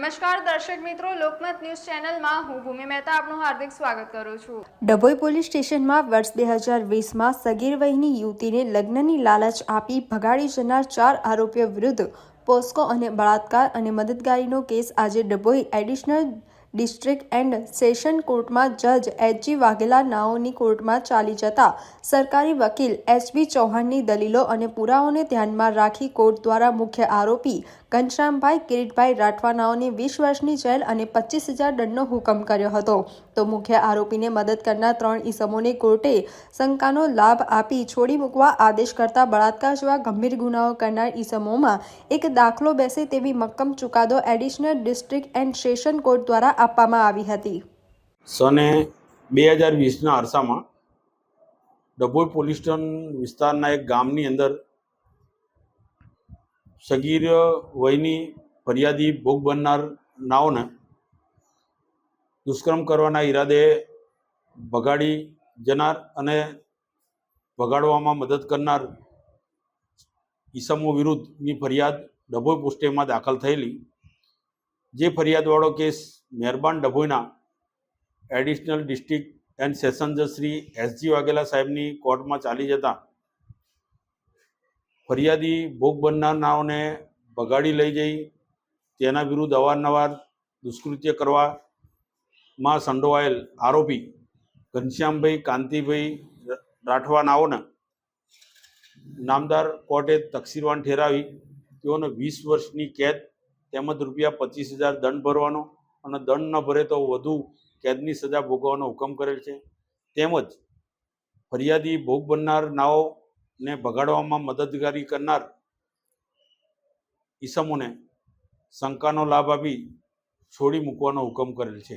નમસ્કાર, દર્શક મિત્રો. લોકમત ન્યૂઝ ચેનલમાં હું ભૂમિ મહેતા આપનું હાર્દિક સ્વાગત કરું છું. ડભોઈ પોલીસ સ્ટેશનમાં વર્ષ બે હજાર વીસમાં સગીર વયની યુવતીને લગ્નની લાલચ આપી ભગાડી જનાર ચાર આરોપીઓ વિરુદ્ધ પોસ્કો અને બળાત્કાર અને મદદગારીનો કેસ આજે Dabhoi additional district and session કોર્ટમાં જજ એચજી વાઘેલા નાઓની કોર્ટમાં ચાલી જતા સરકારી વકીલ એસબી ચૌહાણની દલીલો અને પુરાવાઓને ધ્યાનમાં રાખી કોર્ટ દ્વારા મુખ્ય આરોપી ઘનશ્યામભાઈ કિરીટભાઈ રાઠવાનાઓને વીસ વર્ષની જેલ અને પચીસ હજાર દંડનો હુકમ કર્યો હતો. તો મુખ્ય આરોપીને મદદ કરનાર ત્રણ ઈસમોને કોર્ટે શંકાનો લાભ આપી છોડી મૂકવા આદેશ કરતા બળાત્કાર જેવા ગંભીર ગુનાઓ કરનાર ઈસમોમાં એક દાખલો બેસે તેવી મક્કમ ચુકાદો additional district and session court દ્વારા આપવામાં આવી હતી. સને બે હજાર વીસના અરસામાં ડભોઈ પોલીસ સ્ટેશન વિસ્તારના એક ગામની અંદર સગીર વયની ફરિયાદી ભોગ બનનાર નાઓને દુષ્કર્મ કરવાના ઈરાદે ભગાડી જનાર અને ભગાડવામાં મદદ કરનાર ઈસમો વિરુદ્ધની ફરિયાદ ડભોઈ પોસ્ટેમાં દાખલ થયેલી. જે ફરિયાદવાળો કેસ મહેરબાન ડભોઈના એડિશનલ ડિસ્ટ્રિક્ટ એન્ડ સેશન જજ શ્રી એસજી વાઘેલા સાહેબની કોર્ટમાં ચાલી જતા ફરિયાદી ભોગ બનનારનાઓને ભગાડી લઈ જઈ, તેના વિરુદ્ધ અવારનવાર દુષ્કૃત્ય કરવામાં સંડોવાયેલ આરોપી ઘનશ્યામભાઈ કાંતિભાઈ રાઠવાનાઓને નામદાર કોર્ટે તકસીરવાન ઠેરાવી, તેઓને વીસ વર્ષની કેદ તેમજ રૂપિયા પચીસ હજાર દંડ ભરવાનો અને દંડ ન ભરે તો વધુ કેદની સજા ભોગવવાનો હુકમ કરેલ છે. તેમજ ફરિયાદી ભોગ બનનાર નાઓને ભગાડવામાં મદદગારી કરનાર ઈસમોને શંકાનો લાભ આપી છોડી મૂકવાનો હુકમ કરેલ છે.